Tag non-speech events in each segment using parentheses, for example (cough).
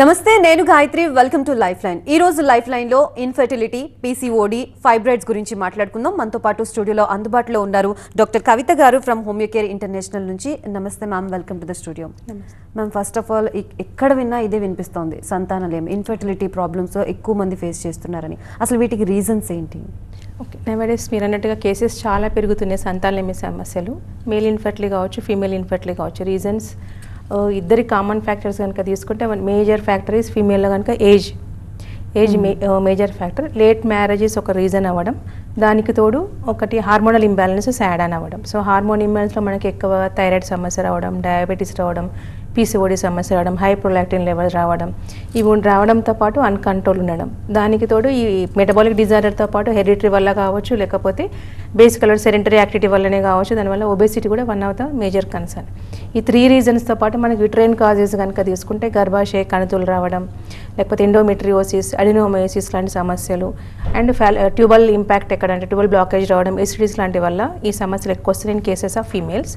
నమస్తే నేను Gayathri. Welcome to life line ఈ రోజు లైఫ్ లైన్లో ఇన్ఫెర్టిలిటీ పీసీఓడి ఫైబ్రాయిడ్స్ గురించి మాట్లాడుకుందాం. మనతో పాటు స్టూడియోలో అందుబాటులో ఉన్నారు డాక్టర్ కవిత గారు ఫ్రమ్ హోమియోకేర్ ఇంటర్నేషనల్ నుంచి. నమస్తే ma'am welcome to the studio ma'am first of all ఎక్కడ విన్నా ఇదే వినిపిస్తోంది. సంతానలేం ఇన్ఫెర్టిలిటీ ప్రాబ్లమ్స్ ఎక్కువ మంది ఫేస్ చేస్తున్నారని. అసలు వీటికి రీజన్స్ ఏంటి? ఓకే నవడేస్ మీరు అన్నట్టుగా కేసెస్ చాలా పెరుగుతున్నాయి. సంతానలేమి సమస్యలు. మేల్ ఇన్ఫర్టిలీ కావచ్చు ఫీమేల్ ఇన్ఫర్టిలీ కావచ్చు. రీజన్స్ ఇద్దరి కామన్ ఫ్యాక్టర్స్ కనుక తీసుకుంటే మేజర్ ఫ్యాక్టర్ ఈస్ ఫీమేల్లో కనుక age age major factor late marriages ఒక రీజన్ అవ్వడం. దానికి తోడు ఒకటి హార్మోనల్ ఇంబ్యాలెన్సెస్ యాడ్ ఆన్ అవ్వడం సో హార్మోన్ ఇంబ్యాలెన్స్లో మనకి ఎక్కువ థైరాయిడ్ సమస్య రావడం డయాబెటీస్ రావడం పీసీఓడి సమస్య రావడం హై ప్రొలాక్టిన్ లెవెల్ రావడం ఇవి రావడంతో పాటు అన్కంట్రోల్ ఉండడం. దానికి తోడు ఈ మెటబాలిక్ డిజార్డర్తో పాటు హెరిటరీ వల్ల కావచ్చు లేకపోతే బేసికల్ సెరెంటరీ యాక్టివిటీ వల్లనే కావచ్చు దానివల్ల ఒబేసిటీ కూడా one of the major concern. ఈ త్రీ రీజన్స్తో పాటు మనకి యుట్రైన్ కాజెస్ కనుక తీసుకుంటే గర్భాశయ కణుతులు రావడం లేకపోతే ఎండోమెట్రియోసిస్ అడినోమయోసిస్ లాంటి సమస్యలు అండ్ ఫ్యాల్ ట్యూబల్ ఇంపాక్ట్ ఎక్కడ అంటే ట్యూబల్ బ్లాకేజ్ రావడం ఎసిడిస్ లాంటి వల్ల ఈ సమస్యలు ఎక్కువ వస్తున్నాయి in cases of females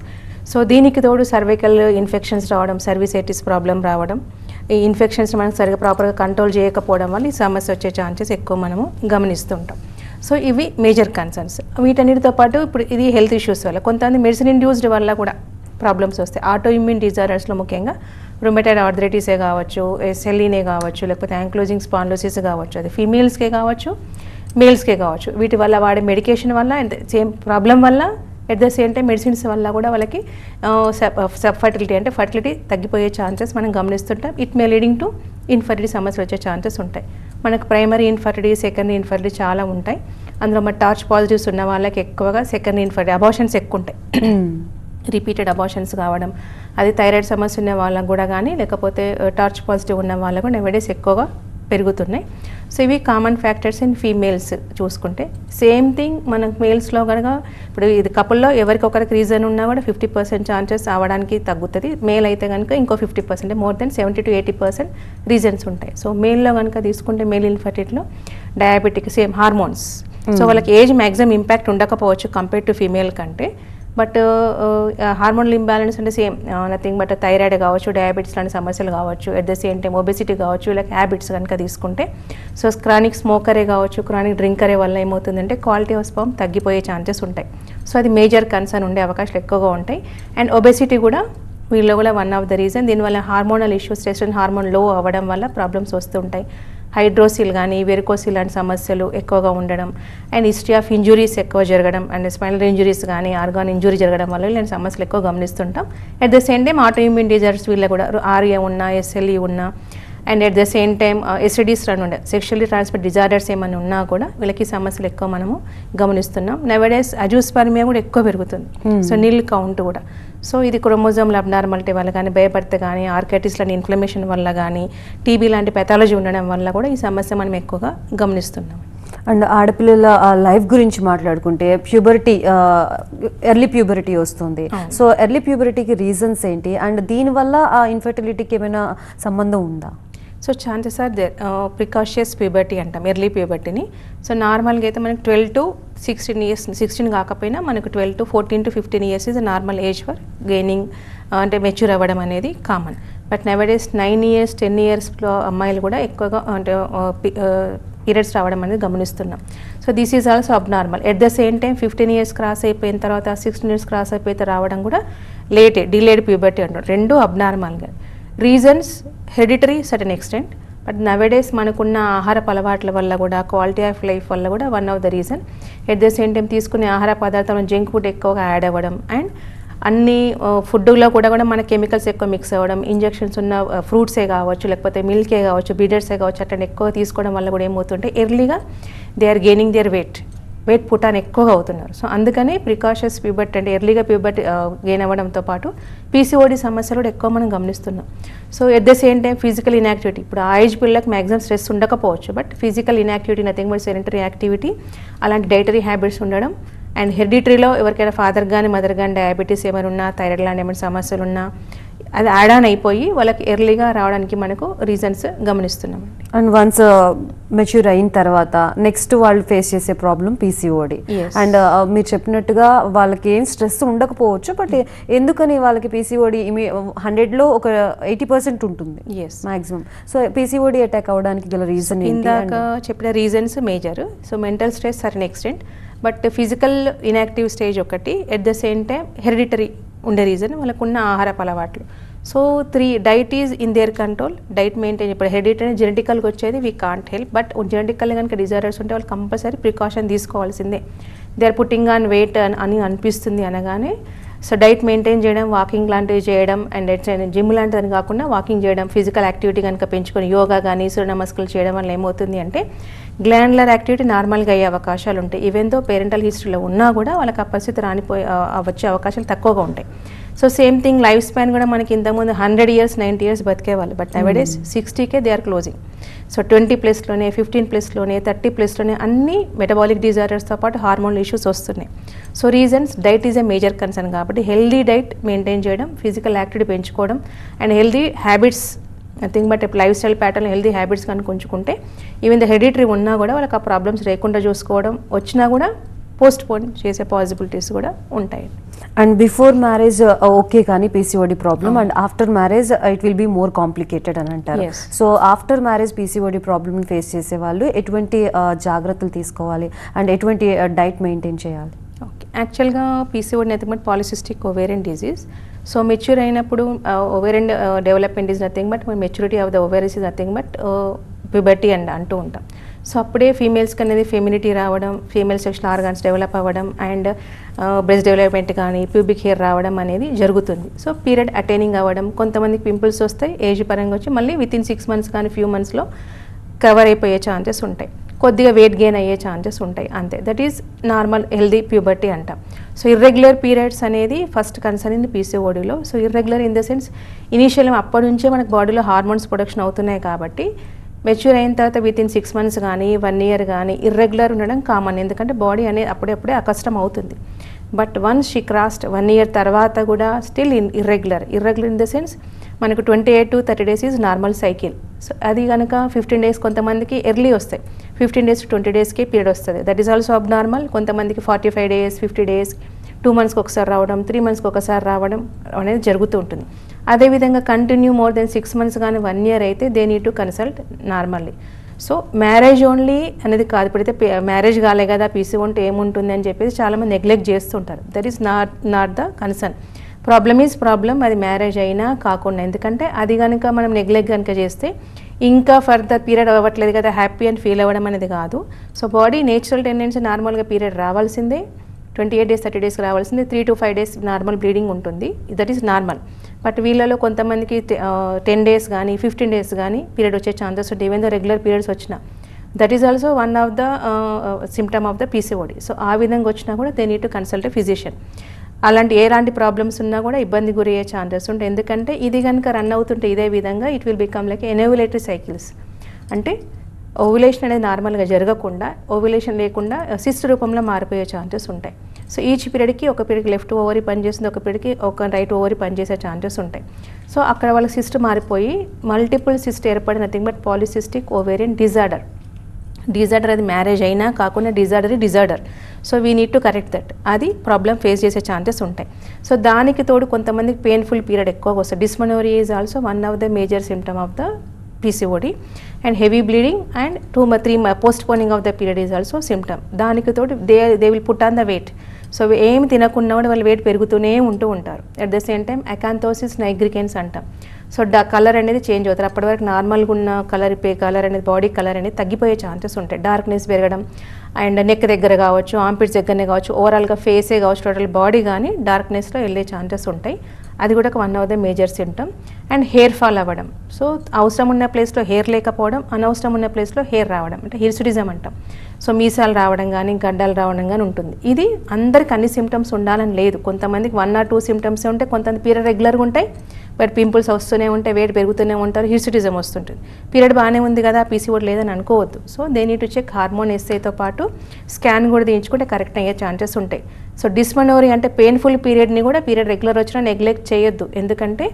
so దీనికి తోడు సర్వైకల్ ఇన్ఫెక్షన్స్ రావడం సర్వీసైటిస్ ప్రాబ్లం రావడం ఈ ఇన్ఫెక్షన్స్ మనకు సరిగ్గా ప్రాపర్గా కంట్రోల్ చేయకపోవడం వల్ల ఈ సమస్య వచ్చే ఛాన్సెస్ ఎక్కువ మనము గమనిస్తుంటాం. సో ఇవి మేజర్ కన్సర్న్స్ వీటన్నిటితో పాటు ఇప్పుడు ఇది హెల్త్ ఇష్యూస్ వల్ల కొంతమంది మెడిసిన్ ఇండ్యూస్డ్ వల్ల కూడా ప్రాబ్లమ్స్ వస్తాయి. ఆటో ఇమ్యూన్ డిజార్డర్స్లో ముఖ్యంగా రొమెటైడ్ ఆర్థరైటిసే కావచ్చు సెల్లీనే కావచ్చు లేకపోతే యాంక్లోజింగ్ స్పాండోసిస్ కావచ్చు అది ఫీమేల్స్కే కావచ్చు మేల్స్కే కావచ్చు. వీటి వల్ల వాడే మెడికేషన్ వల్ల సేమ్ ప్రాబ్లం వల్ల at the same time medicines వల్ల కూడా వాళ్ళకి సబ్ ఫర్టిలిటీ అంటే ఫర్టిలిటీ తగ్గిపోయే ఛాన్సెస్ మనం గమనిస్తుంటాం. It may leading to infertility సమస్యలు వచ్చే ఛాన్సెస్ ఉంటాయి. మనకు ప్రైమరీ ఇన్ఫర్టిలిటీ సెకండరీ ఇన్ఫర్టిలిటీ చాలా ఉంటాయి. అందులో మన టార్చ్ పాజిటివ్స్ ఉన్న వాళ్ళకి ఎక్కువగా సెకండరీ ఇన్ఫర్టిలిటీ అబార్షన్స్ ఎక్కువ ఉంటాయి. (coughs) రిపీటెడ్ అబార్షన్స్ కావడం అది థైరాయిడ్ సమస్య ఉన్న వాళ్ళకు కూడా కానీ లేకపోతే టార్చ్ పాజిటివ్ ఉన్న వాళ్ళకు కూడా నెవడేస్ ఎక్కువగా పెరుగుతున్నాయి. సో ఇవి కామన్ ఫ్యాక్టర్స్ ఇన్ ఫీమేల్స్ చూసుకుంటే. సేమ్ థింగ్ మనకు మేల్స్లో కనుక ఇప్పుడు ఇది కపుల్లో ఎవరికి ఒకరికి రీజన్ ఉన్నా కూడా ఫిఫ్టీ పర్సెంట్ ఛాన్సెస్ అవ్వడానికి తగ్గుతుంది. మేల్ అయితే కనుక ఇంకో fifty percent more than seventy to eighty percent reasons ఉంటాయి. సో మేల్లో కనుక తీసుకుంటే మేల్ ఇన్ఫర్టిటీలో డయాబెటిక్ సేమ్ హార్మోన్స్. సో వాళ్ళకి ఏజ్ మ్యాక్సిమం ఇంపాక్ట్ ఉండకపోవచ్చు కంపేర్ టు ఫీమేల్ కంటే. బట్ హార్మోనల్ ఇంబ్యాలెన్స్ అంటే సేమ్. నథింగ్ బట్ థైరాయిడ్ కావచ్చు డయాబెటీస్ లాంటి సమస్యలు కావచ్చు at the same time obesity కావచ్చు ఇలా హ్యాబిట్స్ కనుక తీసుకుంటే. సో క్రానిక్ స్మోకరే కావచ్చు క్రానిక్ డ్రింకరే వల్ల ఏమవుతుందంటే క్వాలిటీ ఆఫ్ స్పమ్ తగ్గిపోయే ఛాన్సెస్ ఉంటాయి. సో అది మేజర్ కన్సర్న్ ఉండే అవకాశాలు ఎక్కువగా ఉంటాయి. అండ్ ఒబెసిటీ కూడా వీళ్ళు కూడా వన్ ఆఫ్ ద రీజన్. దీనివల్ల హార్మోనల్ ఇష్యూస్ టెస్టన్ హార్మోన్లో అవ్వడం వల్ల ప్రాబ్లమ్స్ వస్తుంటాయి హైడ్రోసిల్ కానీ వెరికోసిల్ లాంటి సమస్యలు ఎక్కువగా ఉండడం అండ్ హిస్టరీ ఆఫ్ ఇంజురీస్ ఎక్కువ జరగడం అండ్ స్పైనల్ ఇంజురీస్ కానీ ఆర్గాన్ ఇంజురీ జరగడం వల్ల ఇలాంటి సమస్యలు ఎక్కువ గమనిస్తుంటాం. At the same time autoimmune disorders వీళ్ళ కూడా ఆర్ఏ ఉన్నా ఎస్ఎల్ఈ ఉన్నా and at the same time STDs run ఉండే. సెక్షువల్లీ ట్రాన్స్మిట్ డిజార్డర్స్ ఏమైనా ఉన్నా కూడా వీళ్ళకి సమస్యలు ఎక్కువ మనము గమనిస్తున్నాం. నెవడేస్ అజూస్పర్మియా కూడా ఎక్కువ పెరుగుతుంది. సో నీల్ కౌంట్ కూడా. సో ఇది క్రోమోజోమ్ల అబ్నార్మాలిటీ వల్ల కానీ భయపడితే కానీ ఆర్కైటిస్ లాంటి ఇన్ఫ్లమేషన్ వల్ల కానీ టీబీ లాంటి పెథాలజీ ఉండడం వల్ల కూడా ఈ సమస్య మనం ఎక్కువగా గమనిస్తున్నాం. అండ్ ఆడపిల్లల లైఫ్ గురించి మాట్లాడుకుంటే ప్యూబరిటీ ఎర్లీ ప్యూబరిటీ వస్తుంది. సో ఎర్లీ ప్యూబరిటీకి రీజన్స్ ఏంటి? అండ్ దీనివల్ల ఆ ఇన్ఫర్టిలిటీకి ఏమైనా సంబంధం ఉందా? So chances are there precocious puberty అంటాం ఎర్లీ ప్యూబర్టీని. సో నార్మల్గా అయితే మనకి twelve to sixteen years sixteen కాకపోయినా మనకు twelve to fourteen to fifteen years is normal age for gaining అంటే మెచ్యూర్ అవ్వడం అనేది common but nowadays nine years ten ఇయర్స్లో అమ్మాయిలు కూడా ఎక్కువగా అంటే పీరియడ్స్ రావడం అనేది గమనిస్తున్నాం. So this is also abnormal at the same time fifteen years cross అయిపోయిన తర్వాత సిక్స్టీన్ ఇయర్స్ క్రాస్ అయిపోతే రావడం కూడా లేటే డిలేడ్ ప్యూబర్టీ అంటారు రెండు అబ్నార్మల్గా reasons hereditary certain extent but nowadays మనకున్న ఆహారపు అలవాట్ల వల్ల కూడా క్వాలిటీ ఆఫ్ లైఫ్ వల్ల కూడా one of the reason at the same time తీసుకునే ఆహార పదార్థంలో జంక్ ఫుడ్ ఎక్కువగా యాడ్ అవ్వడం. అండ్ అన్ని ఫుడ్లో కూడా కూడా మన కెమికల్స్ ఎక్కువ మిక్స్ అవ్వడం. ఇంజెక్షన్స్ ఉన్న ఫ్రూట్సే కావచ్చు లేకపోతే మిల్కే కావచ్చు బీడర్సే కావచ్చు అట్లా ఎక్కువ తీసుకోవడం వల్ల కూడా ఏమవుతుంటే ఎర్లీగా they are gaining their weight weight put on ఎక్కువగా అవుతున్నారు. సో అందుకని ప్రికాషన్స్ ప్యూబర్ట్ అంటే ఎర్లీగా ప్యూబర్ట్ గెయిన్ అవ్వడంతో పాటు పీసీఓడి సమస్యలు కూడా ఎక్కువ మనం గమనిస్తున్నాం. So at the same time physical inactivity ఇప్పుడు ఆ ఏజ్ పిల్లలకు మ్యాక్సిమం స్ట్రెస్ ఉండకపోవచ్చు. But physical inactivity nothing but sedentary activity అలాంటి డైటరీ హ్యాబిట్స్ ఉండడం. అండ్ హెరిడిటరీలో ఎవరికైనా ఫాదర్ కానీ మదర్ కానీ డయాబెటీస్ ఏమైనా ఉన్నా థైరాయిడ్ లాంటి ఏమైనా సమస్యలు ఉన్నా అది యాడ్ ఆన్ అయిపోయి వాళ్ళకి ఎర్లీగా రావడానికి మనకు రీజన్స్ గమనిస్తున్నామండి. అండ్ వన్స్ మెచ్యూర్ అయిన తర్వాత నెక్స్ట్ వాళ్ళు ఫేస్ చేసే ప్రాబ్లం పీసీఓడి. అండ్ మీరు చెప్పినట్టుగా వాళ్ళకి ఏం స్ట్రెస్ ఉండకపోవచ్చు బట్ ఎందుకని వాళ్ళకి పీసీఓడి హండ్రెడ్లో ఒక ఎయిటీ పర్సెంట్ ఉంటుంది మాక్సిమం సో పీసీఓడి అటాక్ అవడానికి గల రీజన్ ఇందాక చెప్పిన reasons major so mental stress certain extent but physical inactive stage ఒకటి at the same time hereditary ఉండే రీజన్ వాళ్ళకున్న ఆహారపు అలవాట్లు. So three diet is in their control diet maintain ఇప్పుడు హెరిడిటరీ జెనెటికల్గా వచ్చేది we can't help but genetical కనుక disorders ఉంటే వాళ్ళు కంపల్సరీ ప్రికాషన్ తీసుకోవాల్సిందే. They are putting on weight అని అనిపిస్తుంది అనగానే సో డైట్ మెయింటైన్ చేయడం వాకింగ్ లాంటివి చేయడం అండ్ జిమ్ లాంటిదని కాకుండా వాకింగ్ చేయడం ఫిజికల్ యాక్టివిటీ కనుక పెంచుకొని యోగా కానీ సూర్య నమస్కారాలు చేయడం వల్ల ఏమవుతుంది అంటే గ్లాండ్లర్ యాక్టివిటీ నార్మల్గా అయ్యే అవకాశాలు ఉంటాయి. ఈవెన్ దో పేరెంటల్ హిస్టరీలో ఉన్నా కూడా వాళ్ళకి ఆ పరిస్థితి రానిపోయే వచ్చే అవకాశాలు తక్కువగా ఉంటాయి. So same thing lifespan కూడా మనకి ఇంతకుముందు హండ్రెడ్ ఇయర్స్ నైంటీ ఇయర్స్ బతికేవాళ్ళు. But nowadays sixty K they are closing so twenty ప్లస్లోనే fifteen ప్లస్లోనే థర్టీ ప్లస్లోనే అన్ని మెటబాలిక్ డిజార్డర్స్తో పాటు హార్మోన్ ఇష్యూస్ వస్తున్నాయి. So reasons diet is a major concern కాబట్టి హెల్దీ డైట్ మెయింటైన్ చేయడం ఫిజికల్ యాక్టివిటీ పెంచుకోవడం and healthy habits nothing but lifestyle pattern healthy habits కనుక ఉంచుకుంటే ఈవెన్ ద హెడిటరీ ఉన్నా కూడా వాళ్ళకి ఆ ప్రాబ్లమ్స్ లేకుండా చూసుకోవడం వచ్చినా కూడా పోస్ట్ పోన్ చేసే పాసిబిలిటీస్ కూడా ఉంటాయి. అండ్ బిఫోర్ మ్యారేజ్ ఓకే కానీ PCOD problem and after marriage it will be more complicated అని అంటారు. So after marriage PCOD problem face చేసే వాళ్ళు ఎటువంటి uh, జాగ్రత్తలు తీసుకోవాలి? అండ్ ఎటువంటి డైట్ మెయింటైన్ చేయాలి? ఓకే యాక్చువల్గా PCOD nothing but polycystic ovarian disease so mature అయినప్పుడు ovarian development is nothing but maturity of the ovaries is nothing but puberty and అంటూ ఉంటాం. సో అప్పుడే ఫీమేల్స్కి అనేది ఫెమినిటీ రావడం ఫీమేల్ సెక్షువల్ ఆర్గాన్స్ డెవలప్ అవ్వడం అండ్ బ్రెస్ట్ డెవలప్మెంట్ కానీ pubic hair రావడం అనేది జరుగుతుంది. సో పీరియడ్ అటైనింగ్ అవ్వడం కొంతమందికి పింపుల్స్ వస్తాయి ఏజ్ పరంగా వచ్చి మళ్ళీ విత్ ఇన్ సిక్స్ మంత్స్ కానీ ఫ్యూ మంత్స్లో కవర్ అయిపోయే ఛాన్సెస్ ఉంటాయి. కొద్దిగా వెయిట్ గెయిన్ అయ్యే ఛాన్సెస్ ఉంటాయి అంతే. That is normal healthy puberty అంటాం. సో ఇర్రెగ్యులర్ పీరియడ్స్ అనేది first concern in పీసీఓడిలో so irregular in the sense initial అప్పటి నుంచే మనకు బాడీలో హార్మోన్స్ ప్రొడక్షన్ అవుతున్నాయి కాబట్టి మెచ్యూర్ అయిన తర్వాత విత్ ఇన్ సిక్స్ మంత్స్ కానీ వన్ ఇయర్ కానీ ఇర్రెగ్యులర్ ఉండడం కామన్ ఎందుకంటే బాడీ అనేది అప్పుడప్పుడే అకష్టం అవుతుంది. But once she crossed one year తర్వాత కూడా still in irregular irregular in the sense మనకు twenty eight to thirty days is normal cycle so అది కనుక ఫిఫ్టీన్ డేస్ కొంతమందికి ఎర్లీ వస్తాయి. ఫిఫ్టీన్ డేస్ ట్వంటీ డేస్కి పీరియడ్ వస్తుంది. That is also abnormal కొంతమందికి forty five days fifty days two మంత్స్కి ఒకసారి రావడం త్రీ మంత్స్కి ఒకసారి రావడం అనేది జరుగుతూ ఉంటుంది. అదేవిధంగా continue more than six months కానీ వన్ ఇయర్ అయితే they need to consult normally so marriage only అనేది కాదు. ఇప్పుడైతే మ్యారేజ్ కాలే కదా పీసీ ఉంటే ఏముంటుంది అని చెప్పేసి చాలామంది నెగ్లెక్ట్ చేస్తుంటారు. That is not not the concern problem is problem అది మ్యారేజ్ అయినా కాకుండా. ఎందుకంటే అది కనుక మనం నెగ్లెక్ట్ కనుక చేస్తే ఇంకా ఫర్దర్ పీరియడ్ అవ్వట్లేదు కదా హ్యాపీ అని ఫీల్ అవ్వడం అనేది కాదు. సో బాడీ నేచురల్ టెండెన్సీ నార్మల్గా పీరియడ్ రావాల్సిందే. ట్వంటీ ఎయిట్ డేస్ థర్టీ డేస్కి రావాల్సిందే. Three to five days normal bleeding ఉంటుంది. దట్ ఈస్ నార్మల్ బట్ వీళ్ళలో కొంతమందికి టెన్ డేస్ కానీ ఫిఫ్టీన్ డేస్ కానీ పీరియడ్ వచ్చే ఛాన్సెస్ ఉంటాయి. ఈవెన్ దో రెగ్యులర్ పీరియడ్స్ వచ్చినా. That is also one of the symptom of the PCOD so ఆ విధంగా వచ్చినా కూడా they need to consult physician అలాంటి ఎలాంటి ప్రాబ్లమ్స్ ఉన్నా కూడా ఇబ్బంది గురయ్యే ఛాన్సెస్ ఉంటాయి. ఎందుకంటే ఇది కనుక రన్ అవుతుంటే ఇదే విధంగా it will become like anovulatory cycles అంటే ఓవులేషన్ అనేది నార్మల్గా జరగకుండా ఓవులేషన్ లేకుండా సిస్ట్ రూపంలో మారిపోయే ఛాన్సెస్ ఉంటాయి. సో ఈచ్ పీరియడ్కి ఒక పీరియడ్కి లెఫ్ట్ ఓవరీ పనిచేస్తుంది ఒక పీరియడ్కి ఒక రైట్ ఓవరీ పనిచేసే ఛాన్సెస్ ఉంటాయి. సో అక్కడ వాళ్ళ సిస్ట్ మారిపోయి మల్టిపుల్ సిస్ట్ ఏర్పడి nothing but polycystic ovarian disorder disorder అది మ్యారేజ్ అయినా కాకుండా disorder disorder so we need to correct that అది ప్రాబ్లం ఫేస్ చేసే ఛాన్సెస్ ఉంటాయి. సో దానికి తోడు కొంతమందికి పెయిన్ఫుల్ పీరియడ్ ఎక్కువగా వస్తుంది. Dysmenorrhea is also one of the major symptom of the PCOD and heavy bleeding and two three postponing of the period is also symptom దానికి తోటి they they will put on the weight so ఏమి తినకుండా కూడా వాళ్ళు weight పెరుగుతూనే ఉంటూ ఉంటారు. At the same time acanthosis nigricans అంటాం. సో డ కలర్ అనేది చేంజ్ అవుతారు. అప్పటి వరకు నార్మల్గా ఉన్న కలర్ పే కలర్ అనేది బాడీ కలర్ అనేది తగ్గిపోయే ఛాన్సెస్ ఉంటాయి. డార్క్నెస్ పెరగడం అండ్ నెక్ దగ్గర కావచ్చు ఆంపిట్స్ దగ్గరనే కావచ్చు ఓవరాల్గా ఫేసే కావచ్చు టోటల్ బాడీ కానీ డార్క్నెస్లో వెళ్ళే ఛాన్సెస్ ఉంటాయి. అది కూడా ఒక one of the major symptom and hair fall అవ్వడం. సో అవసరం ఉన్న ప్లేస్లో హెయిర్ లేకపోవడం అనవసరం ఉన్న ప్లేస్లో హెయిర్ రావడం అంటే హిర్సుడిజం అంటాం. సో మీసాలు రావడం కానీ గడ్డలు రావడం కానీ ఉంటుంది. ఇది అందరికి అన్ని సిమ్టమ్స్ ఉండాలని లేదు. కొంతమందికి వన్ ఆర్ టూ సిమ్టమ్స్ ఉంటాయి కొంతమంది పీరియడ్ రెగ్యులర్గా ఉంటాయి. బట్ పింపుల్స్ వస్తూనే ఉంటాయి వెయిట్ పెరుగుతూనే ఉంటారు హిర్సిటిజం వస్తుంటుంది. పీరియడ్ బాగానే ఉంది కదా పీసీఓడి లేదని అనుకోవద్దు. So they need to check hormone ఎస్ఏతో పాటు స్కాన్ కూడా తీయించుకుంటే కరెక్ట్ అయ్యే ఛాన్సెస్ ఉంటాయి. సో డిస్మనోరీ అంటే పెయిన్ఫుల్ పీరియడ్ని కూడా పీరియడ్ రెగ్యులర్ వచ్చినా నెగ్లెక్ట్ చేయొద్దు. ఎందుకంటే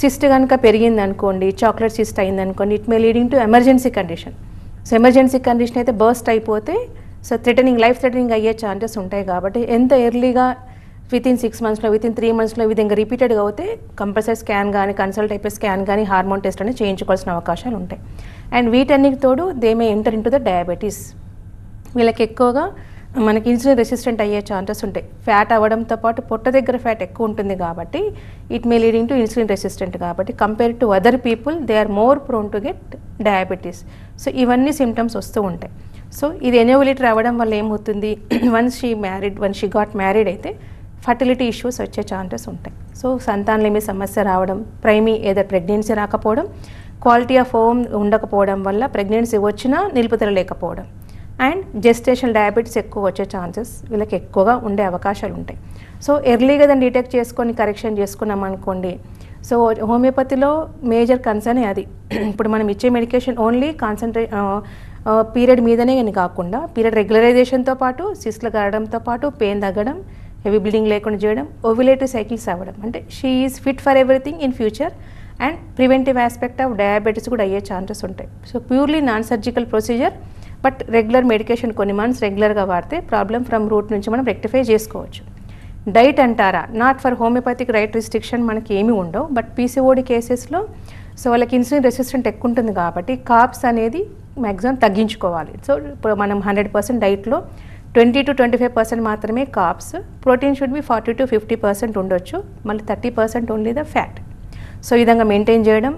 సిస్ట్ కనుక పెరిగింది అనుకోండి చాక్లెట్ సిస్ట్ అయింది అనుకోండి it may leading to emergency condition so emergency condition అయితే బర్స్ట్ అయిపోతే సో థ్రెటనింగ్ లైఫ్ థ్రెటనింగ్ అయ్యే ఛాన్సెస్ ఉంటాయి కాబట్టి ఎంత ఎర్లీగా విత్ ఇన్ సిక్స్ మంత్స్లో విత్ ఇన్ త్రీ మంత్స్లో విధంగా రిపీటెడ్గా అవుతే కంపల్సరీ స్కాన్ కానీ కన్సల్ట్ అయిపోయి స్కాన్ కానీ హార్మోన్ టెస్ట్ అనేది చేయించుకోవాల్సిన అవకాశాలు ఉంటాయి. And వీటన్నిటితోడు they may enter into the diabetes వీళ్ళకి ఎక్కువగా మనకి ఇన్సులిన్ రెసిస్టెంట్ అయ్యే ఛాన్సెస్ ఉంటాయి. ఫ్యాట్ అవ్వడంతో పాటు పొట్ట దగ్గర ఫ్యాట్ ఎక్కువ ఉంటుంది కాబట్టి it may leading to insulin resistant కాబట్టి compare to other people they are more prone to get diabetes so ఇవన్నీ సిమ్టమ్స్ వస్తూ ఉంటాయి. సో ఇది ఎనోవిలిటీ అవ్వడం వల్ల ఏమవుతుంది? Once she married once she got married అయితే ఫర్టిలిటీ ఇష్యూస్ వచ్చే ఛాన్సెస్ ఉంటాయి. సో సంతానలేమి సమస్య రావడం ప్రైమీ ఏదో ప్రెగ్నెన్సీ రాకపోవడం క్వాలిటీ ఆఫ్ హోమ్ ఉండకపోవడం వల్ల ప్రెగ్నెన్సీ వచ్చినా నిలుపుదల లేకపోవడం అండ్ జెస్టేషన్ డయాబెటీస్ ఎక్కువ వచ్చే ఛాన్సెస్ వీళ్ళకి ఎక్కువగా ఉండే అవకాశాలు ఉంటాయి. సో ఎర్లీగా దాన్ని డిటెక్ట్ చేసుకొని కరెక్షన్ చేసుకున్నాం అనుకోండి సో హోమియోపతిలో మేజర్ కన్సర్న్ అది. (clears throat) ఇప్పుడు మనం ఇచ్చే మెడికేషన్ ఓన్లీ కాన్సన్ట్రే పీరియడ్ మీదనే అని కాకుండా పీరియడ్ రెగ్యులరైజేషన్తో పాటు సిస్లు గడడంతో పాటు పెయిన్ తగ్గడం హెవీ బ్లీడింగ్ లేకుండా చేయడం ఓవిలేటివ్ సైకిల్స్ అవ్వడం. అంటే she is fit for everything in future and preventive aspect of diabetes కూడా అయ్యే ఛాన్సెస్ ఉంటాయి. So purely non surgical procedure but regular medication కొన్ని మంత్స్ రెగ్యులర్గా వాడితే ప్రాబ్లం ఫ్రమ్ రూట్ నుంచి మనం రెక్టిఫై చేసుకోవచ్చు. డైట్ అంటారా? Not for homeopathic right restriction మనకి ఏమీ ఉండవు. బట్ పీసీఓడి కేసెస్లో సో వాళ్ళకి ఇన్సులిన్ రెసిస్టెంట్ ఎక్కువ ఉంటుంది కాబట్టి కాప్స్ అనేది మ్యాక్సిమం తగ్గించుకోవాలి. సో ఇప్పుడు మనం హండ్రెడ్ పర్సెంట్ డైట్లో twenty to twenty five percent మాత్రమే carbs protein should be forty to fifty percent ఉండొచ్చు. మళ్ళీ thirty percent only the fat so ఈ విధంగా మెయింటైన్ చేయడం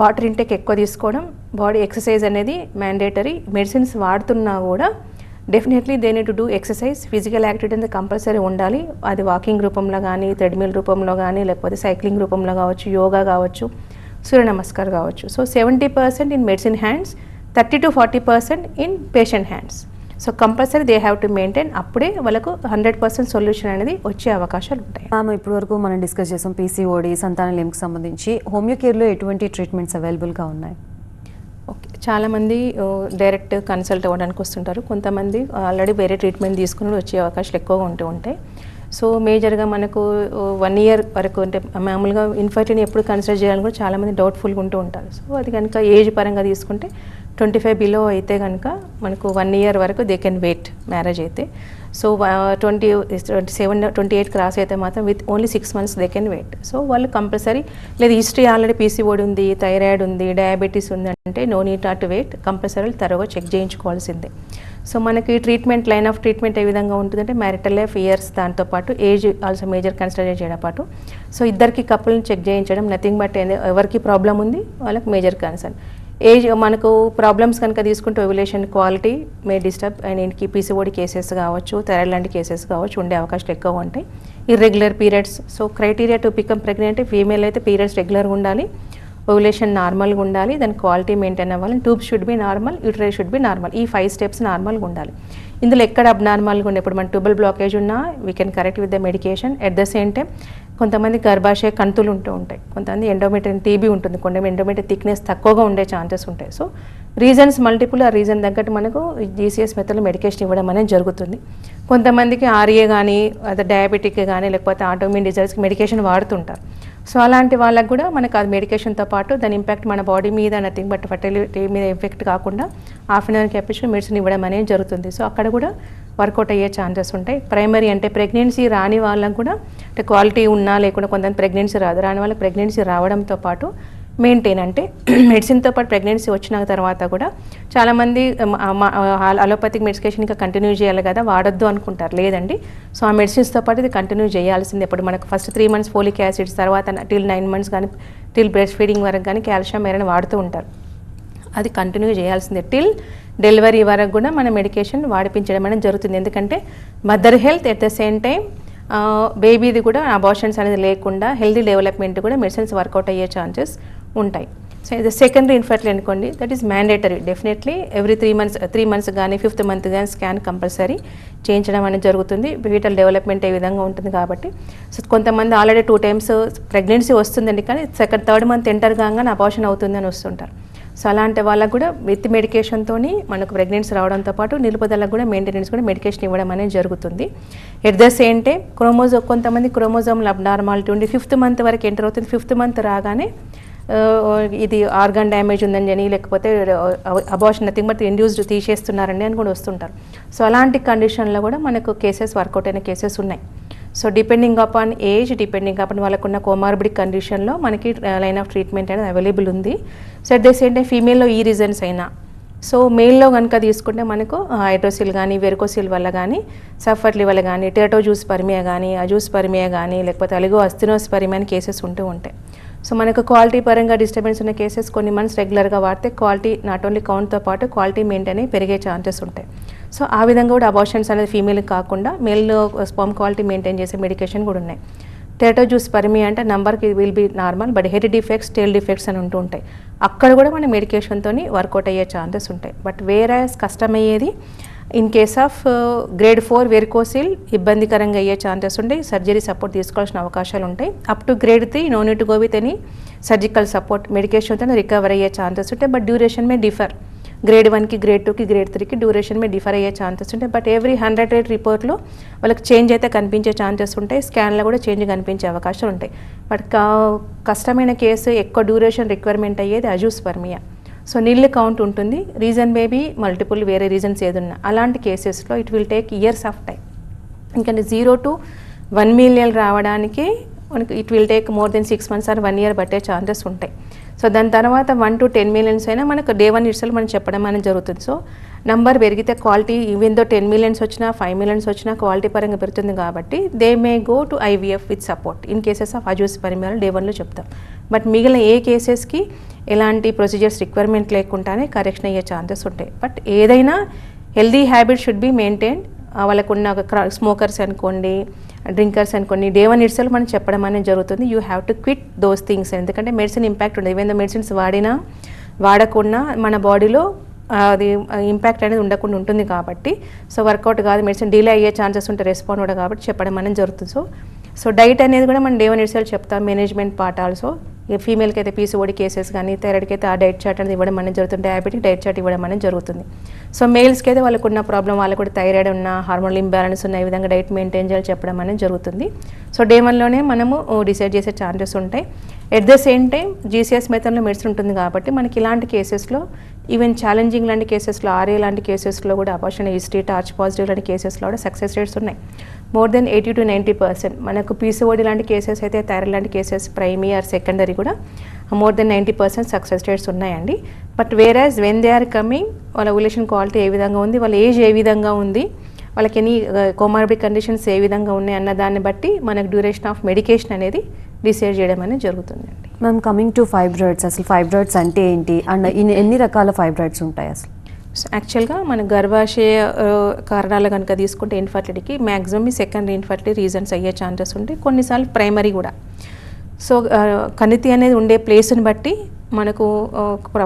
వాటర్ ఇంటేక్ ఎక్కువ తీసుకోవడం బాడీ ఎక్సర్సైజ్ అనేది మ్యాండేటరీ మెడిసిన్స్ వాడుతున్నా కూడా definitely they need to do exercise. Physical activity అనేది కంపల్సరీ ఉండాలి. అది వాకింగ్ రూపంలో కానీ థ్రెడ్మిల్ రూపంలో కానీ లేకపోతే సైక్లింగ్ రూపంలో కావచ్చు యోగా కావచ్చు సూర్య నమస్కార్ కావచ్చు. So seventy percent in medicine hands thirty to forty percent in patient hands. So compulsory they have to maintain అప్పుడే వాళ్ళకు హండ్రెడ్ పర్సెంట్ సొల్యూషన్ అనేది వచ్చే అవకాశాలు ఉంటాయి. మ్యామ్ ఇప్పటి వరకు మనం డిస్కస్ చేసాం పీసీఓడి సంతానలేమికి సంబంధించి. హోమియో కేర్లో ఎటువంటి ట్రీట్మెంట్స్ అవైలబుల్గా ఉన్నాయి? ఓకే చాలామంది డైరెక్ట్ కన్సల్ట్ అవ్వడానికి వస్తుంటారు. కొంతమంది ఆల్రెడీ వేరే ట్రీట్మెంట్ తీసుకుని వచ్చే అవకాశాలు ఎక్కువగా ఉంటూ ఉంటాయి. సో మేజర్గా మనకు వన్ ఇయర్ వరకు అంటే మామూలుగా ఇన్ఫర్టిని ఎప్పుడు కన్సిడర్ చేయాలని కూడా చాలామంది డౌట్ఫుల్గా ఉంటూ ఉంటారు. సో అది కనుక ఏజ్ పరంగా తీసుకుంటే ట్వంటీ ఫైవ్ బిలో అయితే కనుక మనకు వన్ ఇయర్ వరకు దే కెన్ వెయిట్ మ్యారేజ్ అయితే. So twenty twenty seven twenty eight cross అయితే మాత్రం with only six months they can wait so వాళ్ళు కంపల్సరీ లేదు హిస్టరీ ఆల్రెడీ పీసీఓడి ఉంది థైరాయిడ్ ఉంది డయాబెటీస్ ఉంది అంటే no need not wait compulsory తరుగా check చేయించుకోవాల్సిందే. సో మనకి ట్రీట్మెంట్ లైన్ ఆఫ్ ట్రీట్మెంట్ ఏ విధంగా ఉంటుందంటే మ్యారిటల్ లైఫ్ ఇయర్స్ దాంతోపాటు ఏజ్ ఆల్సో మేజర్ కన్సిడర్ చేయడం పాటు. సో ఇద్దరికి కప్పుల్ని చెక్ చేయించడం నథింగ్ బట్ ఎవరికి ప్రాబ్లం ఉంది? వాళ్ళకి మేజర్ కన్సర్న్ ఏజ్ మనకు ప్రాబ్లమ్స్ కనుక తీసుకుంటే ovulation quality may disturb and ఇంటికి పీసీఓడి కేసెస్ కావచ్చు థైరాయిడ్ లాంటి కేసెస్ కావచ్చు ఉండే అవకాశాలు ఎక్కువ ఉంటాయి. Irregular periods so criteria to become pregnant female అయితే పీరియడ్స్ రెగ్యులర్గా ఉండాలి. ఓవులేషన్ నార్మల్గా ఉండాలి దాని క్వాలిటీ మెయింటైన్ అవ్వాలి. Tube should be normal uteri should be normal ఈ ఫైవ్ స్టెప్స్ నార్మల్గా ఉండాలి. ఇందులో ఎక్కడ అబ్నార్మల్గా ఉండే ఇప్పుడు మన ట్యూబల్ బ్లాకేజ్ ఉన్నా we can correct with the medication at the same time కొంతమంది గర్భాశయ కంతులు ఉంటూ ఉంటాయి. కొంతమంది ఎండోమెట్రిన్ టీబీ ఉంటుంది. కొంతమంది ఎండోమెట్రిక్ థిక్నెస్ తక్కువగా ఉండే ఛాన్సెస్ ఉంటాయి. సో రీజన్స్ మల్టిపుల్ ఆ రీజన్ తగ్గట్టు మనకు జీసీఎస్ మెథడ్లో మెడికేషన్ ఇవ్వడం అనేది జరుగుతుంది. కొంతమందికి ఆర్ఏ కానీ అదే డయాబెటిక్ కానీ లేకపోతే ఆటోమిన్ డిజైర్స్కి మెడికేషన్ వాడుతుంటారు. సో అలాంటి వాళ్ళకు కూడా మనకు అది మెడికేషన్తో పాటు దాని ఇంపాక్ట్ మన బాడీ మీద నథింగ్ బట్ ఫర్టిలిటీ మీద ఎఫెక్ట్ కాకుండా half an hour capacity medicine ఇవ్వడం అనేది జరుగుతుంది. సో అక్కడ కూడా వర్కౌట్ అయ్యే ఛాన్సెస్ ఉంటాయి. ప్రైమరీ అంటే ప్రెగ్నెన్సీ రాని వాళ్ళకు కూడా అంటే క్వాలిటీ ఉన్నా లేకుండా కొంతమంది ప్రెగ్నెన్సీ రాదు. రాని వాళ్ళకి ప్రెగ్నెన్సీ రావడంతో పాటు మెయింటైన్ అంటే (clears throat) మెడిసిన్తో పాటు ప్రెగ్నెన్సీ వచ్చిన తర్వాత కూడా చాలామంది అలోపతిక్ మెడికేషన్ ఇంకా కంటిన్యూ చేయాలి కదా వాడొద్దు అనుకుంటారు. లేదండి. సో ఆ మెడిసిన్స్తో పాటు ఇది కంటిన్యూ చేయాల్సింది. ఇప్పుడు మనకు first three months folic acids తర్వాత టిల్ నైన్ మంత్స్ కానీ టిల్ బ్రెస్ట్ ఫీడింగ్ వరకు కానీ కాల్షియం ఐరన్ వాడుతూ ఉంటారు. అది కంటిన్యూ చేయాల్సిందే. టిల్ డెలివరీ వరకు కూడా మన మెడికేషన్ వాడిపించడం అనేది జరుగుతుంది. ఎందుకంటే mother health at the same time బేబీది కూడా అబార్షన్స్ అనేది లేకుండా హెల్దీ డెవలప్మెంట్ కూడా మెడిసిన్స్ వర్కౌట్ అయ్యే ఛాన్సెస్ ఉంటాయి. సో ఇది సెకండరీ ఇన్ఫర్టిల్ అనుకోండి that is mandatory definitely every three months three months కానీ ఫిఫ్త్ మంత్ కానీ స్కాన్ కంపల్సరీ చేయించడం అనేది జరుగుతుంది. ఫీటల్ డెవలప్మెంట్ ఏ విధంగా ఉంటుంది కాబట్టి. సో కొంతమంది ఆల్రెడీ టూ టైమ్స్ ప్రెగ్నెన్సీ వస్తుందండి కానీ సెకండ్ థర్డ్ మంత్ ఎంటర్ కాగానే అబార్షన్ అవుతుందని వస్తుంటారు. సో అలాంటి వాళ్ళకు కూడా విత్ మెడికేషన్తో మనకు ప్రెగ్నెన్సీ రావడంతో పాటు నిలుపుదలకు కూడా మెయింటెనెన్స్ కూడా మెడికేషన్ ఇవ్వడం అనేది జరుగుతుంది. ఎట్ ద సేమ్ టైం క్రోమోజో కొంతమంది క్రోమోజోమ్లు అబ్నార్మాలిటీ ఉండి ఫిఫ్త్ మంత్ వరకు ఎంటర్ అవుతుంది. ఫిఫ్త్ మంత్ రాగానే ఇది ఆర్గాన్ డ్యామేజ్ ఉందని లేకపోతే అబార్షన్ నథింగ్ బట్ ఇండ్యూస్డ్ తీసేస్తున్నారండి అని కూడా వస్తుంటారు. సో అలాంటి కండిషన్లో కూడా మనకు కేసెస్ వర్కౌట్ అయిన కేసెస్ ఉన్నాయి. So depending upon age depending upon వాళ్ళకున్న కోమార్బిడ్ కండిషన్లో మనకి లైన్ ఆఫ్ ట్రీట్మెంట్ అనేది అవైలబుల్ ఉంది. So at the same time ఫీమేల్లో ఈ రీజన్స్ అయినా. సో మెయిల్లో కనుక తీసుకుంటే మనకు హైడ్రోసిల్ కానీ వెరుకోసిల్ వల్ల కానీ సఫర్లీ వల్ల కానీ టెటో జ్యూస్ పరిమియా కానీ అజూస్ పరిమియా కానీ లేకపోతే అలిగో అస్థినోస్ పరిమియా అని కేసెస్ ఉంటూ ఉంటాయి. సో మనకు క్వాలిటీ పరంగా డిస్టర్బెన్స్ ఉన్న కేసెస్ కొన్ని మంత్స్ రెగ్యులర్గా వాడితే క్వాలిటీ నాట్ ఓన్లీ కౌంట్తో పాటు క్వాలిటీ మెయింటైన్ పెరిగే ఛాన్సెస్ ఉంటాయి. సో ఆ విధంగా కూడా అబార్షన్స్ అనేది ఫీమేల్ కాకుండా మేల్లో స్పర్మ్ క్వాలిటీ మెయింటైన్ చేసే మెడికేషన్ కూడా ఉన్నాయి. టేటో జ్యూస్ పరిమి అంటే నంబర్కి will be normal but head defects tail defects అని ఉంటూ ఉంటాయి. అక్కడ కూడా మన మెడికేషన్తో వర్కౌట్ అయ్యే ఛాన్సెస్ ఉంటాయి. బట్ వేరే కష్టమయ్యేది in case of grade four varicocele ఇబ్బందికరంగా అయ్యే ఛాన్సెస్ ఉంటాయి సర్జరీ సపోర్ట్ తీసుకోవాల్సిన అవకాశాలు ఉంటాయి. Up to grade three no need go with any surgical support మెడికేషన్తో recover అయ్యే ఛాన్సెస్ ఉంటాయి but duration may differ grade వన్కి గ్రేడ్ టూకి గ్రేడ్ త్రీకి డ్యూరేషన్ మీద డిఫర్ అయ్యే ఛాన్సెస్ ఉంటాయి బట్ ఎవ్రీ హండ్రెడ్ రేట్ రిపోర్ట్లో వాళ్ళకి చేంజ్ అయితే కనిపించే ఛాన్సెస్ ఉంటాయి స్కాన్లో కూడా చేంజ్ కనిపించే అవకాశాలు ఉంటాయి. బట్ కా- కష్టమైన కేసు ఎక్కువ డ్యూరేషన్ రిక్వైర్మెంట్ అయ్యేది అజూస్ పర్మియా సో నీళ్ళు కౌంట్ ఉంటుంది. రీజన్ బేబీ మల్టిపుల్ వేరే రీజన్స్ ఏదున్నా అలాంటి కేసెస్లో it will take years of time ఎందుకంటే జీరో టు వన్ మిలియన్ రావడానికి మనకి it will take more than six months or one year పట్టే ఛాన్సెస్ ఉంటాయి. సో దాని తర్వాత వన్ టు టెన్ మిలియన్స్ అయినా మనకు డే వన్ ఇట్స్ మనం చెప్పడం అనేది జరుగుతుంది. సో నంబర్ పెరిగితే quality even though ten millions వచ్చినా ఫైవ్ మిలియన్స్ వచ్చినా క్వాలిటీ పరంగా పెరుగుతుంది కాబట్టి they may go to IVF with support in cases of అజూస్ పరిమాణాలు డే వన్లో చెప్తాం. బట్ మిగిలిన ఏ కేసెస్కి ఎలాంటి ప్రొసీజర్స్ రిక్వైర్మెంట్ లేకుండానే కరెక్షన్ అయ్యే ఛాన్సెస్ ఉంటాయి. బట్ ఏదైనా healthy habit should be maintain వాళ్ళకున్న స్మోకర్స్ అనుకోండి డ్రింకర్స్ అనుకోండి డే వన్ ఇట్సెల్ మనం చెప్పడం అనేది జరుగుతుంది. You have to quit those things ఎందుకంటే మెడిసిన్ ఇంపాక్ట్ ఉండదు. ఈవెన్ మెడిసిన్స్ వాడినా వాడకుండా మన బాడీలో అది ఇంపాక్ట్ అనేది ఉండకుండా ఉంటుంది కాబట్టి. సో వర్కౌట్ కాదు మెడిసిన్ డిలే అయ్యే ఛాన్సెస్ ఉంటాయి రెస్పాండ్ కూడా కాబట్టి చెప్పడం అనేది జరుగుతుంది. సో సో డైట్ అనేది కూడా మనం డే వన్ ఇట్సెల్ చెప్తాం మేనేజ్మెంట్ పార్ట్ ఆల్సో ఫీమేల్కి అయితే పీసీఓడి కేసెస్ కానీ థైరాయిడ్కి అయితే ఆ డైట్ చార్ట్ అనేది ఇవ్వడం అనేది జరుగుతుంది. డయాబెటిక్ డైట్ చార్ట్ ఇవ్వడం అనేది జరుగుతుంది. సో మేల్స్కి అయితే వాళ్ళకు ఉన్న ప్రాబ్లం వాళ్ళకు కూడా థైరాయిడ్ ఉన్న హార్మోనల్ ఇంబ్యాలెన్స్ ఉన్న ఈ విధంగా డైట్ మెయింటైన్ చేయాలి చెప్పడం అనేది జరుగుతుంది. సో డే వన్లోనే మనము uh, డిసైడ్ చేసే ఛాన్సెస్ ఉంటాయి. At the same time GCS మెథడ్లో మెడిసిన్ ఉంటుంది కాబట్టి మనకి ఇలాంటి కేసెస్లో ఈవెన్ ఛాలెంజింగ్ లాంటి కేసెస్లో ఆర్ఏ లాంటి కేసెస్లో కూడా అబార్షన్ హిస్టరీ టార్చ్ పాజిటివ్ లాంటి కేసెస్లో కూడా సక్సెస్ రేట్స్ ఉన్నాయి. More than eighty to ninety percent మనకు పీసీఓడి లాంటి కేసెస్ అయితే థైరాయిడ్ లాంటి కేసెస్ ప్రైమరీ ఆర్ సెకండరీ కూడా more than ninety percent success rates ఉన్నాయండి. But whereas when they are coming వాళ్ళ ఒవ్యులేషన్ క్వాలిటీ ఏ విధంగా ఉంది వాళ్ళ ఏజ్ ఏ విధంగా ఉంది వాళ్ళకి ఎనీ కోమార్బిడ్ కండిషన్స్ ఏ విధంగా ఉన్నాయి అన్న దాన్ని బట్టి మనకు డ్యూరేషన్ ఆఫ్ మెడికేషన్ అనేది డిసైడ్ చేయడం అనేది జరుగుతుందండి. మ్యామ్ కమింగ్ టు ఫైబ్రాయిడ్స్ అసలు ఫైబ్రాయిడ్స్ అంటే ఏంటి? అండ్ ఎన్ని రకాల ఫైబ్రాయిడ్స్ ఉంటాయి అసలు? సో యాక్చువల్గా మన గర్భాశయ కారణాలు కనుక తీసుకుంటే ఇన్ఫర్టిలిటీకి మ్యాక్సిమం ఈ సెకండరీ ఇన్ఫర్టిలిటీ రీజన్స్ అయ్యే ఛాన్సెస్ ఉంటాయి. కొన్నిసార్లు ప్రైమరీ కూడా. సో కణితి అనేది ఉండే ప్లేస్ని బట్టి మనకు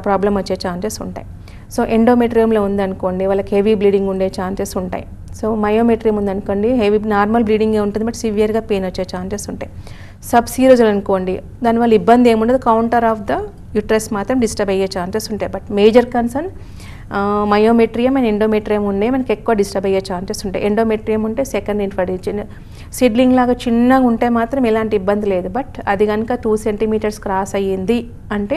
ప్రాబ్లం వచ్చే ఛాన్సెస్ ఉంటాయి. సో ఎండోమెట్రియంలో ఉందనుకోండి వాళ్ళకి హెవీ బ్లీడింగ్ ఉండే ఛాన్సెస్ ఉంటాయి. సో మయోమెట్రియం ఉందనుకోండి హెవీ నార్మల్ బ్లీడింగే ఉంటుంది బట్ సివియర్గా పెయిన్ వచ్చే ఛాన్సెస్ ఉంటాయి. సబ్ సీరోజులు అనుకోండి దానివల్ల ఇబ్బంది ఏముండదు కౌంటర్ ఆఫ్ ద యుట్రస్ మాత్రం డిస్టర్బ్ అయ్యే ఛాన్సెస్ ఉంటాయి. But major concern myometrium and endometrium ఉండే మనకి ఎక్కువ డిస్టర్బ్ అయ్యే ఛాన్సెస్ ఉంటాయి. ఎండోమెట్రియం ఉంటే సెకండ్ ఇన్ఫర్టిలిటీ సిడ్లింగ్ లాగా చిన్నగా ఉంటే మాత్రం ఎలాంటి ఇబ్బంది లేదు. బట్ అది కనుక టూ సెంటీమీటర్స్ క్రాస్ అయ్యింది అంటే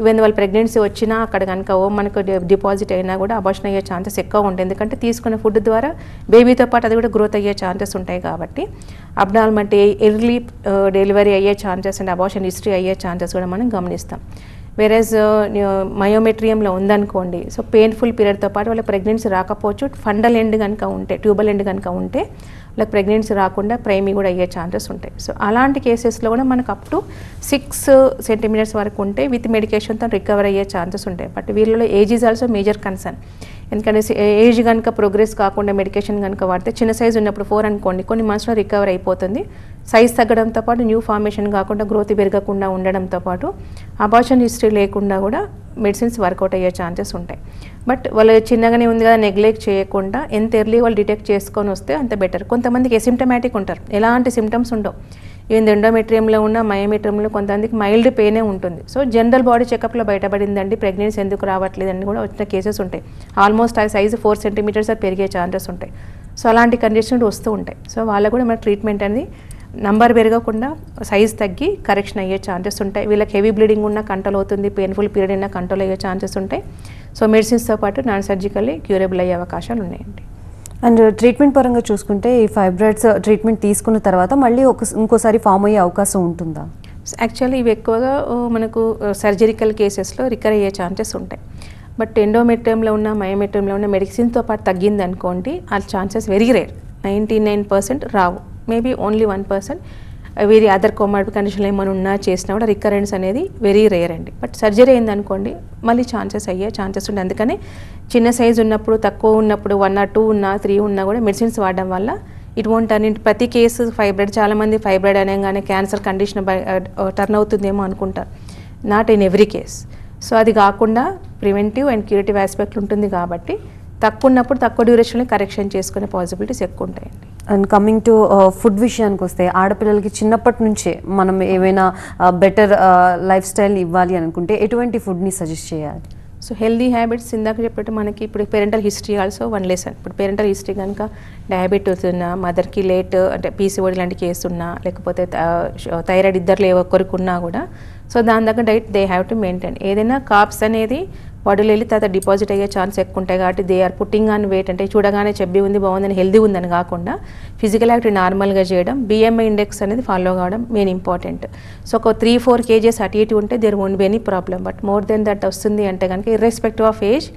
ఈవెన్ వాళ్ళు ప్రెగ్నెన్సీ వచ్చినా అక్కడ కనుక ఓ మనకు డిపాజిట్ అయినా కూడా అబార్షన్ అయ్యే ఛాన్సెస్ ఎక్కువ ఉంటాయి. ఎందుకంటే తీసుకున్న ఫుడ్ ద్వారా బేబీతో పాటు అది కూడా గ్రోత్ అయ్యే ఛాన్సెస్ ఉంటాయి కాబట్టి అబ్నార్మల్టీ ఎర్లీ డెలివరీ అయ్యే ఛాన్సెస్ అండ్ అబార్షన్ హిస్టరీ అయ్యే ఛాన్సెస్ కూడా మనం గమనిస్తాం. వేరేజ్ uh, మయోమెట్రియంలో ఉందనుకోండి సో పెయిన్ఫుల్ పీరియడ్తో పాటు వాళ్ళకి ప్రెగ్నెన్సీ రాకపోవచ్చు ఫండల్ ఎండ్ కనుక ఉంటే ట్యూబల్ ఎండ్ కనుక ఉంటే వాళ్ళకి ప్రెగ్నెన్సీ రాకుండా ప్రైమీ కూడా అయ్యే ఛాన్సెస్ ఉంటాయి. సో అలాంటి కేసెస్లో కూడా మనకు అప్ టు సిక్స్ సెంటీమీటర్స్ వరకు ఉంటే విత్ మెడికేషన్తో రికవర్ అయ్యే ఛాన్సెస్ ఉంటాయి. బట్ వీళ్ళలో age is also major concern ఎందుకంటే ఏజ్ కనుక ప్రోగ్రెస్ కాకుండా మెడికేషన్ కనుక వాడితే చిన్న సైజు ఉన్నప్పుడు ఫోర్ అనుకోండి కొన్ని మంత్స్లో రికవర్ అయిపోతుంది. సైజ్ తగ్గడంతో పాటు న్యూ ఫార్మేషన్ కాకుండా గ్రోత్ పెరగకుండా ఉండడంతో పాటు అబార్షన్ హిస్టరీ లేకుండా కూడా మెడిసిన్స్ వర్కౌట్ అయ్యే ఛాన్సెస్ ఉంటాయి. బట్ వాళ్ళు చిన్నగానే ఉంది కదా నెగ్లెక్ట్ చేయకుండా ఎంత ఎర్లీ వాళ్ళు డిటెక్ట్ చేసుకొని వస్తే అంత బెటర్. కొంతమందికి ఎసిమ్టమాటిక్ ఉంటారు. ఎలాంటి సిమ్టమ్స్ ఉండవు. ఈవెన్ ఎండోమెట్రియంలో ఉన్న మయోమెట్రియంలో కొంతమందికి మైల్డ్ పెయినే ఉంటుంది. సో జనరల్ బాడీ చెకప్లో బయటపడిందండి. ప్రెగ్నెన్సీ ఎందుకు రావట్లేదని కూడా వచ్చిన కేసెస్ ఉంటాయి. ఆల్మోస్ట్ ఆ సైజు ఫోర్ సెంటీమీటర్స్ పెరిగే ఛాన్సెస్ ఉంటాయి. సో అలాంటి కండిషన్ వస్తూ ఉంటాయి. సో వాళ్ళకు కూడా మన ట్రీట్మెంట్ అనేది నంబర్ పెరగకుండా సైజ్ తగ్గి కరెక్షన్ అయ్యే ఛాన్సెస్ ఉంటాయి. వీళ్ళకి హెవీ బ్లీడింగ్ ఉన్న కంట్రోల్ అవుతుంది పెయిన్ఫుల్ పీరియడ్ అయినా కంట్రోల్ అయ్యే ఛాన్సెస్ ఉంటాయి. సో మెడిసిన్స్తో పాటు నాన్ సర్జికల్లీ క్యూరబుల్ అయ్యే అవకాశాలు ఉన్నాయండి. అండ్ ట్రీట్మెంట్ uh, పరంగా చూసుకుంటే ఈ ఫైబ్రాయిడ్స్ ట్రీట్మెంట్ uh, తీసుకున్న తర్వాత మళ్ళీ ఒక ఇంకోసారి ఫామ్ అయ్యే అవకాశం ఉంటుందా? యాక్చువల్లీ ఇవి ఎక్కువగా uh, మనకు సర్జరికల్ కేసెస్లో రికర్ అయ్యే ఛాన్సెస్ ఉంటాయి. బట్ ఎండోమెట్రియంలో ఉన్న మయోమెట్రియంలో ఉన్న మెడిసిన్తో పాటు తగ్గింది అనుకోండి ఆ chances very rare ninety nine percent రావు. మేబీ ఓన్లీ వన్ పర్సెంట్ వేరే అదర్ కొమార్బ్ కండిషన్లు ఏమైనా ఉన్నా చేసినా కూడా రికరెన్స్ అనేది వెరీ రేర్ అండి. బట్ సర్జరీ అయిందనుకోండి మళ్ళీ ఛాన్సెస్ అయ్యే ఛాన్సెస్ ఉండే. అందుకని చిన్న సైజు ఉన్నప్పుడు తక్కువ ఉన్నప్పుడు వన్ ఆర్ టూ ఉన్నా త్రీ ఉన్నా కూడా మెడిసిన్స్ వాడడం వల్ల ఇట్ వోంట్ టర్న్ ప్రతి కేసు ఫైబ్రాయిడ్ చాలామంది ఫైబ్రాయిడ్ అనగానే క్యాన్సర్ కండిషన్ టర్న్ అవుతుందేమో అనుకుంటారు not in every case so అది కాకుండా ప్రివెంటివ్ అండ్ క్యూరేటివ్ ఆస్పెక్ట్ ఉంటుంది కాబట్టి తక్కువ ఉన్నప్పుడు తక్కువ డ్యూరేషన్లో కరెక్షన్ చేసుకునే పాసిబిలిటీస్ ఎక్కువ ఉంటాయండి అండ్ కమింగ్ టు ఫుడ్ విషయానికి వస్తే ఆడపిల్లలకి చిన్నప్పటి నుంచే మనం ఏమైనా బెటర్ లైఫ్ స్టైల్ ఇవ్వాలి అనుకుంటే ఎటువంటి ఫుడ్ని సజెస్ట్ చేయాలి? సో హెల్దీ హ్యాబిట్స్ ఇందాక చెప్పినట్టు మనకి ఇప్పుడు parental history also one lesson ఇప్పుడు పేరెంటల్ హిస్టరీ కనుక డయాబెటీస్ ఉన్నా మదర్కి లేట్ అంటే పీసీఓడి లాంటి కేసు ఉన్నా లేకపోతే థైరాయిడ్ ఇద్దరు ఏ ఒక్కరికి ఉన్నా కూడా సో దాని దగ్గర diet they have to maintain ఏదైనా కాప్స్ అనేది బాడీలో వెళ్ళి తర్వాత డిపాజిట్ అయ్యే ఛాన్స్ ఎక్కువ ఉంటాయి కాబట్టి they are putting on weight అంటే చూడగానే చెబ్బి ఉంది బాగుందని హెల్దీ ఉందని కాకుండా ఫిజికల్ యాక్టివ్ నార్మల్గా చేయడం బిఎంఐ ఇండెక్స్ అనేది ఫాలో కావడం మెయిన్ ఇంపార్టెంట్ సో ఒక త్రీ ఫోర్ కేజెస్ అటు ఇటు ఉంటే there won't be any problem but more than that వస్తుంది అంటే కనుక irrespective of age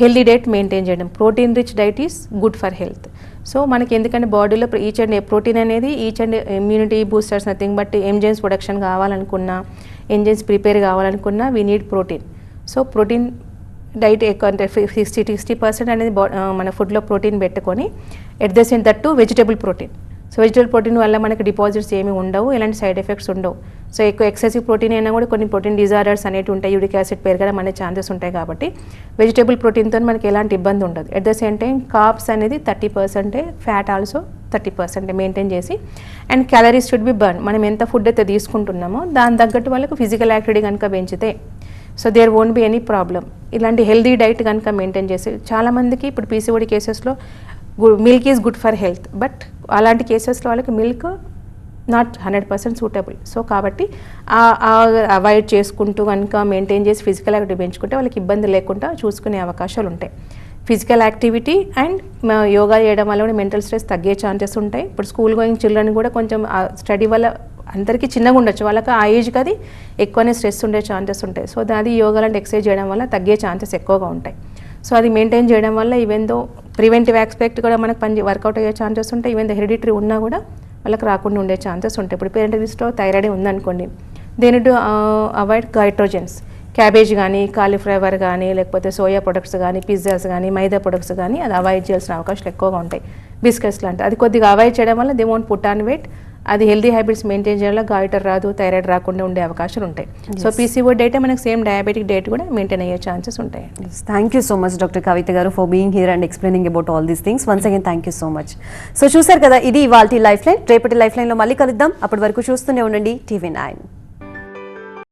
healthy diet maintain చేయడం. Protein rich diet is good for health so మనకి ఎందుకంటే బాడీలో ఈచ్ అండ్ ప్రోటీన్ అనేది each and immunity boosters nothing but enzymes production కావాలనుకున్నా enzymes prepare కావాలనుకున్నా we need protein so protein diet ఎక్కువ అంటే sixty sixty percent అనేది మన ఫుడ్లో ప్రోటీన్ పెట్టుకొని at the same that vegetable protein. So vegetable protein వల్ల మనకి డిపాజిట్స్ ఏమి ఉండవు ఎలాంటి సైడ్ ఎఫెక్ట్స్ ఉండవు. సో ఎక్కువ ఎక్సెసివ్ ప్రోటీన్ అయినా కూడా కొన్ని ప్రోటీన్ డిజార్డర్స్ అనేవి ఉంటాయి యూరిక్ యాసిడ్ పెరగడం అనే ఛాన్సెస్ ఉంటాయి కాబట్టి వెజిటబుల్ ప్రోటీన్తో మనకి ఎలాంటి ఇబ్బంది ఉండదు. At the same time carbs అనేది థర్టీ పర్సెంటే fat also thirty percent maintain చేసి and calories should be burn. మనం ఎంత ఫుడ్ అయితే తీసుకుంటున్నామో దాని తగ్గట్టు వాళ్ళకు ఫిజికల్ యాక్టివిటీ కనుక పెంచితే so there won't be any problem ఇలాంటి హెల్దీ డైట్ కనుక మెయింటైన్ చేసి చాలామందికి ఇప్పుడు పీసీఓడి కేసెస్లో milk is good for health but అలాంటి కేసెస్లో వాళ్ళకి milk not hundred percent suitable so కాబట్టి అవాయిడ్ చేసుకుంటూ కనుక మెయింటైన్ చేసి ఫిజికల్ యాక్టివిటీ పెంచుకుంటే వాళ్ళకి ఇబ్బంది లేకుండా చూసుకునే అవకాశాలు ఉంటాయి. ఫిజికల్ యాక్టివిటీ అండ్ యోగా చేయడం వల్ల కూడా మెంటల్ స్ట్రెస్ తగ్గే ఛాన్సెస్ ఉంటాయి. ఇప్పుడు స్కూల్ గోయింగ్ చిల్డ్రన్ కూడా కొంచెం స్టడీ వల్ల అందరికీ చిన్నగా ఉండొచ్చు. వాళ్ళకి ఆ ఏజ్కి అది ఎక్కువనే స్ట్రెస్ ఉండే ఛాన్సెస్ ఉంటాయి. సో దాని యోగా లాంటి ఎక్సర్సైజ్ చేయడం వల్ల తగ్గే ఛాన్సెస్ ఎక్కువగా ఉంటాయి. సో అది మెయింటైన్ చేయడం వల్ల ఈవెన్ దో ప్రివెంటివ్ ఆస్పెక్ట్ కూడా మనకు పని వర్కౌట్ అయ్యే ఛాన్సెస్ ఉంటాయి. ఈవెన్ ద హెరిడిటరీ ఉన్నా కూడా వాళ్ళకి రాకుండా ఉండే ఛాన్సెస్ ఉంటాయి. ఇప్పుడు పేరెంట్ లిస్ట్లో థైరాయిడ్ ఉందనుకోండి. దేని టు అవాయిడ్ గైట్రోజన్స్ క్యాబేజ్ కానీ కాలీఫ్లవర్ కానీ లేకపోతే సోయా ప్రొడక్ట్స్ కానీ పిజ్జాస్ కానీ మైదా ప్రొడక్ట్స్ కానీ అది అవాయిడ్ చేయాల్సిన అవకాశాలు ఎక్కువగా ఉంటాయి. బిస్కెట్స్ లాంటి అది కొద్దిగా అవాయిడ్ చేయడం వల్ల they won't put on weight. అది హెల్దీ హ్యాబిట్స్ మెయింటైన్ చేయడం గాయిటర్ రాదు థైరాయిడ్ రాకుండా ఉండే అవకాశాలు ఉంటాయి. సో పీసీఓ డేట్ మనకి సేమ్ డయాబెటిక్ డేట్ కూడా మెయింటైన్ అయ్యే ఛాన్సెస్ ఉంటాయి. Thank you so much doctor Kavitha garu for being here and explaining about all these things once again thank you so much so చూసారు కదా ఇది ఇవాళ life line రేపటి life లైన్లో మళ్ళీ కలుద్దాం. అప్పటి వరకు చూస్తూనే ఉండండి. TV nine